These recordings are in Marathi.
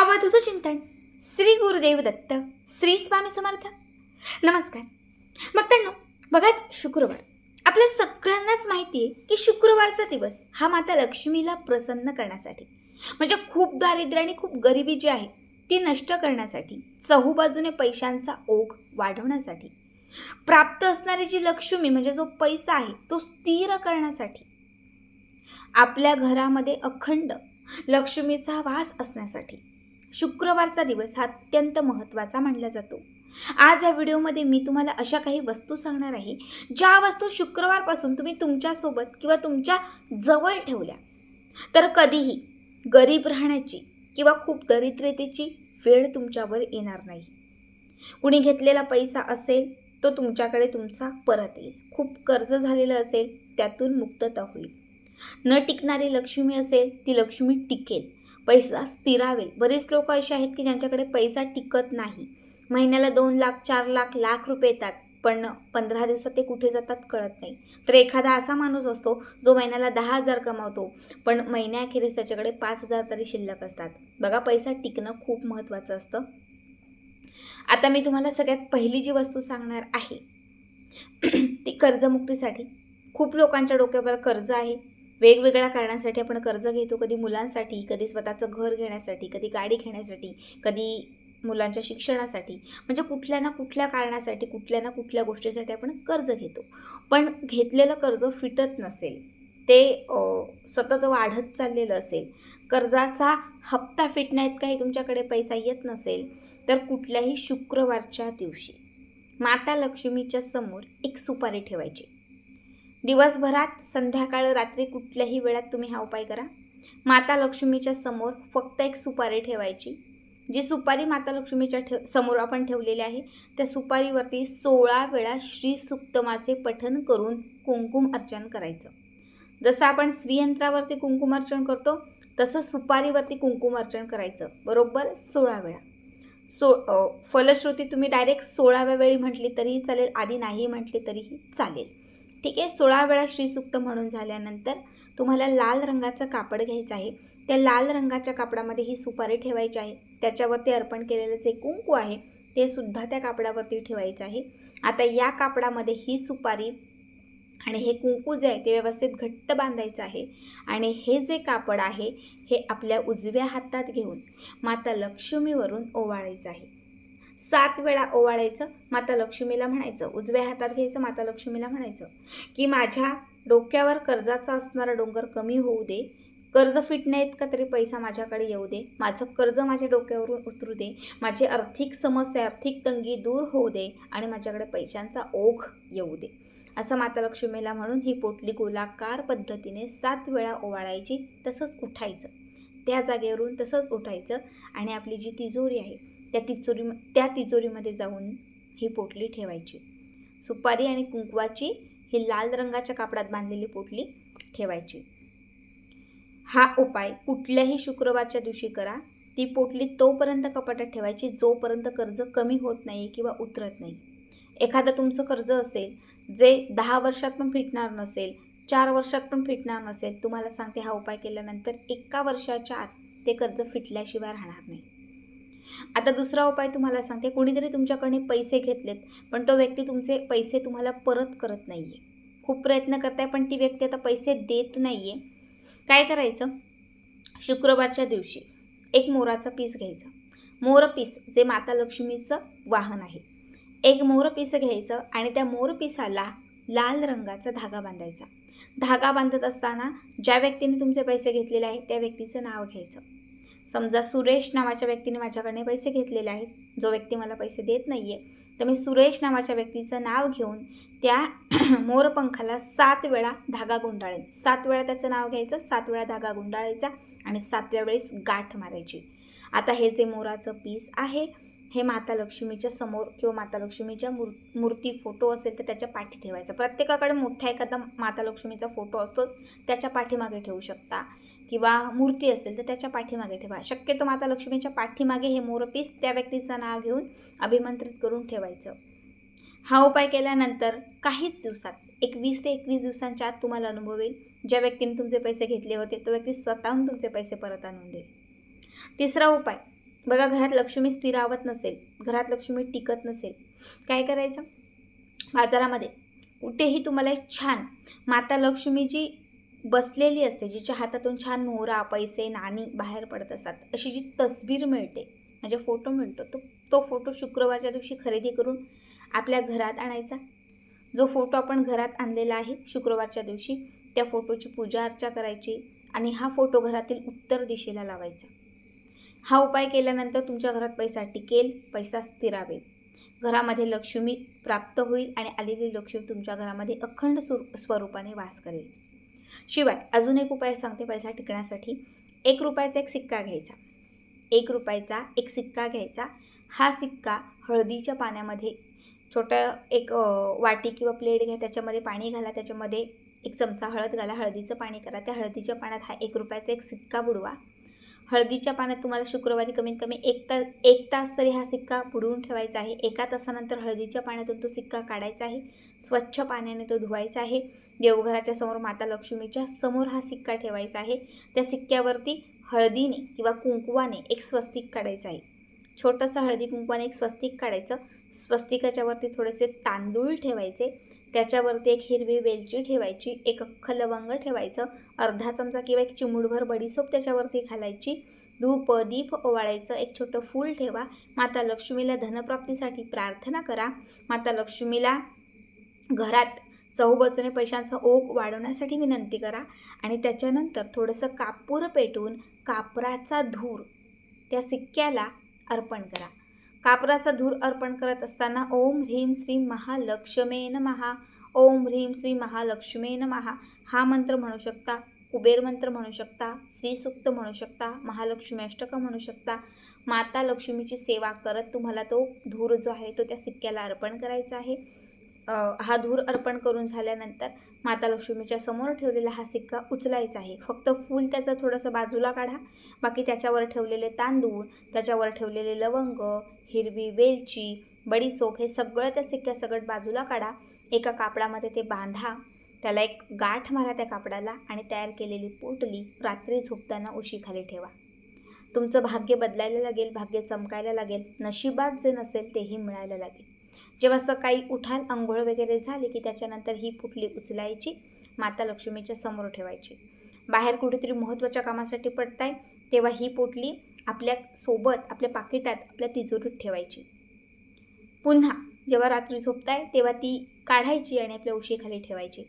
तुझं चिंतन श्री गुरुदेव दत्त श्री स्वामी समर्थ नमस्कार मग त्यांना बघाच शुक्रवार आपल्या सगळ्यांनाच माहिती आहे की शुक्रवारचा दिवस हा माता लक्ष्मीला प्रसन्न करण्यासाठी म्हणजे खूप दारिद्र्य आणि खूप गरिबी जी आहे ती नष्ट करण्यासाठी चहूबाजूने पैशांचा ओघ वाढवण्यासाठी प्राप्त असणारी जी लक्ष्मी म्हणजे जो पैसा आहे तो स्थिर करण्यासाठी आपल्या घरामध्ये अखंड लक्ष्मीचा वास असण्यासाठी शुक्रवारचा दिवस हा अत्यंत महत्त्वाचा मानला जातो. आज या व्हिडिओमध्ये मी तुम्हाला अशा काही वस्तू सांगणार आहे ज्या वस्तू शुक्रवारपासून तुम्ही तुमच्यासोबत किंवा तुमच्या जवळ ठेवल्या. तर कधीही गरीब राहण्याची किंवा खूप दरिद्रतेची वेळ तुमच्यावर येणार नाही. कुणी घेतलेला पैसा असेल तो तुमच्याकडे तुमचा परत येईल. खूप कर्ज झालेलं असेल त्यातून मुक्तता होईल. न टिकणारी लक्ष्मी असेल ती लक्ष्मी टिकेल. पैसा स्थिरावेल. बरेच लोक असे आहेत की ज्यांच्याकडे पैसा टिकत नाही. महिन्याला दोन लाख चार लाख लाख रुपये येतात पण पंधरा दिवसात ते कुठे जातात कळत नाही. तर एखादा असा माणूस असतो जो महिन्याला दहा हजार कमावतो पण महिन्याअखेरीस त्याच्याकडे पाच हजार तरी शिल्लक असतात. बघा पैसा टिकणं खूप महत्त्वाचं असतं. आता मी तुम्हाला सगळ्यात पहिली जी वस्तू सांगणार आहे ती कर्जमुक्तीसाठी. खूप लोकांच्या डोक्यावर कर्ज आहे. वेगवेगळ्या कारणांसाठी आपण कर्ज घेतो. कधी मुलांसाठी कधी स्वतःचं घर घेण्यासाठी कधी गाडी घेण्यासाठी कधी मुलांच्या शिक्षणासाठी. म्हणजे कुठल्या ना कुठल्या कारणासाठी कुठल्या ना कुठल्या गोष्टीसाठी आपण कर्ज घेतो. पण घेतलेलं कर्ज फिटत नसेल ते सतत वाढत चाललेलं असेल कर्जाचा हप्ता फिटण्यात काही तुमच्याकडे पैसा येत नसेल तर कुठल्याही शुक्रवारच्या दिवशी माता लक्ष्मीच्या समोर एक सुपारी ठेवायची. दिवसभरात संध्याकाळ रात्री कुठल्याही वेळात तुम्ही हा उपाय करा. माता लक्ष्मीच्या समोर फक्त एक सुपारी ठेवायची. जी सुपारी माता लक्ष्मीच्या ठेव समोर आपण ठेवलेली आहे त्या सुपारीवरती सोळा वेळा श्री सुक्तमाचे पठन करून कुंकुम अर्चन करायचं. जसं आपण श्रीयंत्रावरती कुंकुम अर्चन करतो तसं सुपारीवरती कुंकुम अर्चन करायचं. बरोबर? सोळा वेळा. सो फलश्रुती तुम्ही डायरेक्ट सोळाव्या वेळी म्हटली तरीही चालेल आधी नाही म्हटली तरीही चालेल. ठीक आहे सोळा वेळा श्रीसुक्त म्हणून झाल्यानंतर तुम्हाला लाल रंगाचं कापड घ्यायचं आहे. त्या लाल रंगाच्या कापडामध्ये ही सुपारी ठेवायची आहे. त्याच्यावरती अर्पण केलेलं जे कुंकू आहे ते सुद्धा त्या कापडावरती ठेवायचं आहे. आता या कापडामध्ये ही सुपारी आणि हे कुंकू जे आहे ते व्यवस्थित घट्ट बांधायचं आहे. आणि हे जे कापड आहे हे आपल्या उजव्या हातात घेऊन माता लक्ष्मीवरून ओवाळायचं आहे. सात वेळा ओवाळायचं माता लक्ष्मीला म्हणायचं उजव्या हातात घ्यायचं माता लक्ष्मीला म्हणायचं की माझ्या डोक्यावर कर्जाचा असणारा डोंगर कमी होऊ दे कर्ज फिटण्या इतका तरी पैसा माझ्याकडे येऊ दे माझं कर्ज माझ्या डोक्यावरून उतरू दे माझी आर्थिक समस्या आर्थिक तंगी दूर होऊ दे आणि माझ्याकडे पैशांचा ओघ येऊ दे. असं माता लक्ष्मीला म्हणून ही पोटली गोलाकार पद्धतीने सात वेळा ओवाळायची तसंच उठायचं. त्या जागेवरून तसंच उठायचं आणि आपली जी तिजोरी आहे त्या तिचोरी त्या तिजोरीमध्ये जाऊन ही पोटली ठेवायची. सुपारी आणि कुंकवाची ही लाल रंगाच्या कापडात बांधलेली पोटली ठेवायची. हा उपाय कुठल्याही शुक्रवारच्या दिवशी करा. ती पोटली तोपर्यंत कपाटात ठेवायची जोपर्यंत कर्ज कमी होत नाही किंवा उतरत नाही. एखादं तुमचं कर्ज असेल जे दहा वर्षात पण फिटणार नसेल चार वर्षात पण फिटणार नसेल तुम्हाला सांगते हा उपाय केल्यानंतर एका वर्षाच्या आत ते कर्ज फिटल्याशिवाय राहणार नाही. आता दुसरा उपाय तुम्हाला सांगते. कोणीतरी तुमच्याकडे पैसे घेतलेत पण तो व्यक्ती तुमचे पैसे तुम्हाला परत करत नाही आहे खूप प्रयत्न करताय पण ती व्यक्ती आता पैसे देत नाही आहे काय करायचं? शुक्रवारच्या दिवशी एक मोराचं पीस घ्यायचं. मोर पीस जे माता लक्ष्मीचं वाहन आहे. एक मोर पीस घ्यायचं आणि त्या मोर पिसाला लाल रंगाचा धागा बांधायचा. धागा बांधत असताना ज्या व्यक्तीने तुमचे पैसे घेतलेले आहेत त्या व्यक्तीचं नाव घ्यायचं. समजा सुरेश नावाच्या व्यक्तीने माझ्याकडे पैसे घेतलेले आहेत जो व्यक्ती मला पैसे देत नाही आहे तर मी सुरेश नावाच्या व्यक्तीचं नाव घेऊन त्या मोरपंखाला सात वेळा धागा गुंडाळेन. सात वेळा त्याचं नाव घ्यायचं सात वेळा धागा गुंडाळायचा आणि सातव्या वेळेस गाठ मारायची. आता हे जे मोराचं पीस आहे हे माता लक्ष्मीच्या समोर किंवा माता लक्ष्मीच्या मूर मूर्ती फोटो असेल तर त्याच्या पाठी ठेवायचा. प्रत्येकाकडे मोठा एखादा माता लक्ष्मीचा फोटो असतो त्याच्या पाठीमागे ठेवू शकता. किंवा मूर्ती असेल तर त्याच्या पाठीमागे ठेवा. शक्यतो माता लक्ष्मीच्या पाठीमागे हे मोरपीस त्या व्यक्तीचं नाव घेऊन अभिमंत्रित करून ठेवायचं. हा उपाय केल्यानंतर काहीच दिवसात एकवीस ते एकवीस दिवसांच्या आत तुम्हाला अनुभव येईल ज्या व्यक्तीने तुमचे पैसे घेतले होते तो व्यक्ती स्वतःहून तुमचे पैसे परत आणून देईल. तिसरा उपाय बघा घरात लक्ष्मी स्थिरावत नसेल घरात लक्ष्मी टिकत नसेल काय करायचं? बाजारामध्ये कुठेही तुम्हाला एक छान माता लक्ष्मीची बसलेली असते जिच्या हातातून छान मोहरा पैसे नाणी बाहेर पडत असतात. अशी जी तस्वीर मिळते म्हणजे फोटो मिळतो तो तो फोटो शुक्रवारच्या दिवशी खरेदी करून आपल्या घरात आणायचा. जो फोटो आपण घरात आणलेला आहे शुक्रवारच्या दिवशी त्या फोटोची पूजा अर्चा करायची आणि हा फोटो घरातील उत्तर दिशेला लावायचा. हा उपाय केल्यानंतर तुमच्या घरात पैसा टिकेल पैसा स्थिरावेल. घरामध्ये लक्ष्मी प्राप्त होईल आणि आलेली लक्ष्मी तुमच्या घरामध्ये अखंड स्वरूपाने वास करेल. शिवाय अजून एक उपाय सांगते पैसा टिकण्यासाठी. एक रुपयाचा एक सिक्का घ्यायचा. एक रुपयाचा एक सिक्का घ्यायचा. हा सिक्का हळदीच्या पाण्यामध्ये छोटं एक वाटी किंवा प्लेट घ्या त्याच्यामध्ये पाणी घाला त्याच्यामध्ये एक चमचा हळद घाला हळदीचं पाणी करा. त्या हळदीच्या पाण्यात हा एक रुपयाचा एक सिक्का बुडवा. हळदीच्या पाण्यात तुम्हाला शुक्रवारी कमीत कमी एक तास एक तास तरी हा सिक्का बुडवून ठेवायचा आहे. एका तासानंतर हळदीच्या पाण्यातून तो सिक्का काढायचा आहे. स्वच्छ पाण्याने तो धुवायचा आहे. देवघराच्या समोर माता लक्ष्मीच्या समोर हा सिक्का ठेवायचा आहे. त्या सिक्क्यावरती हळदीने किंवा कुंकवाने एक स्वस्तिक काढायचं आहे. छोटंसं हळदी कुंकवाने एक स्वस्तिक काढायचं. स्वस्तिकाच्या वरती थोडेसे तांदूळ ठेवायचे. त्याच्यावरती एक हिरवी वेलची ठेवायची एक अख्खं लवंग ठेवायचं अर्धा चमचा किंवा एक चिमुडभर बडीसोप त्याच्यावरती घालायची. धूप दीप ओवाळायचं एक छोटं फूल ठेवा. माता लक्ष्मीला धनप्राप्तीसाठी प्रार्थना करा. माता लक्ष्मीला घरात चहूबाजूने पैशांचा ओघ वाढवण्यासाठी विनंती करा. आणि त्याच्यानंतर थोडंसं कापूर पेटवून कापराचा धूर त्या सिक्क्याला अर्पण करा. कापराचा धूर अर्पण करत असताना ओम ह्रीम श्री महालक्ष्मे नमहा ओम ह्रीम श्री महालक्ष्मे नमहा हा मंत्र म्हणू शकता कुबेर मंत्र म्हणू शकता श्रीसुक्त म्हणू शकता महालक्ष्मी अष्टक म्हणू शकता. माता लक्ष्मीची सेवा करत तुम्हाला तो धूर जो आहे तो त्या सिक्क्याला अर्पण करायचा आहे. हा धूर अर्पण करून झाल्यानंतर माता लक्ष्मीच्या समोर ठेवलेला हा सिक्का उचलायचा आहे. फक्त फूल त्याचं थोडंसं बाजूला काढा. बाकी त्याच्यावर ठेवलेले तांदूळ त्याच्यावर ठेवलेले लवंग हिरवी वेलची बडीसोप हे सगळं त्या सिक्क्यासकट बाजूला काढा. एका कापडामध्ये ते बांधा. त्याला एक गाठ मारा त्या कापडाला आणि तयार केलेली पोटली रात्री झोपताना उशीखाली ठेवा. तुमचं भाग्य बदलायला लागेल भाग्य चमकायला लागेल. नशिबात जे नसेल तेही मिळायला लागेल. जेव्हा सकाळी उठाल आंघोळ वगैरे झाली की त्याच्यानंतर ही पुटली उचलायची माता लक्ष्मीच्या समोर ठेवायची. बाहेर कुठेतरी महत्त्वाच्या कामासाठी पडताय तेव्हा ही पोटली आपल्यासोबत आपल्या पाकिटात आपल्या तिजोरीत ठेवायची. पुन्हा जेव्हा रात्री झोपताय तेव्हा ती काढायची आणि आपल्या उशीखाली ठेवायची.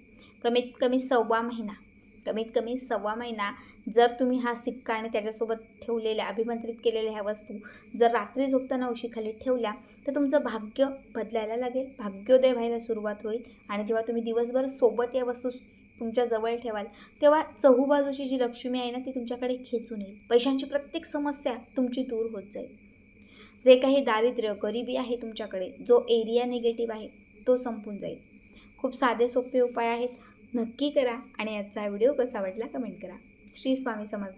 कमीत कमी सव्वा महिना. कमीत कमी सव्वा महिना जर तुम्ही हा सिक्का आणि त्याच्यासोबत ठेवलेल्या अभिमंत्रित केलेल्या ह्या वस्तू जर रात्री झोपताना उशीखाली ठेवल्या तर तुमचं भाग्य बदलायला लागेल भाग्योदय व्हायला सुरुवात होईल. आणि जेव्हा तुम्ही दिवसभर सोबत या वस्तू तुमच्या जवळ ठेवाल तेव्हा चहूबाजूची जी लक्ष्मी आहे ना ती तुमच्याकडे खेचून येईल. पैशांची प्रत्येक समस्या तुमची दूर होत जाईल. जे काही दारिद्र्य गरिबी आहे तुमच्याकडे जो एरिया निगेटिव्ह आहे तो संपून जाईल. खूप साधे सोपे उपाय आहेत. नक्की करा आणि आजचा व्हिडिओ कसा वाटला कमेंट करा. श्री स्वामी समर्थ.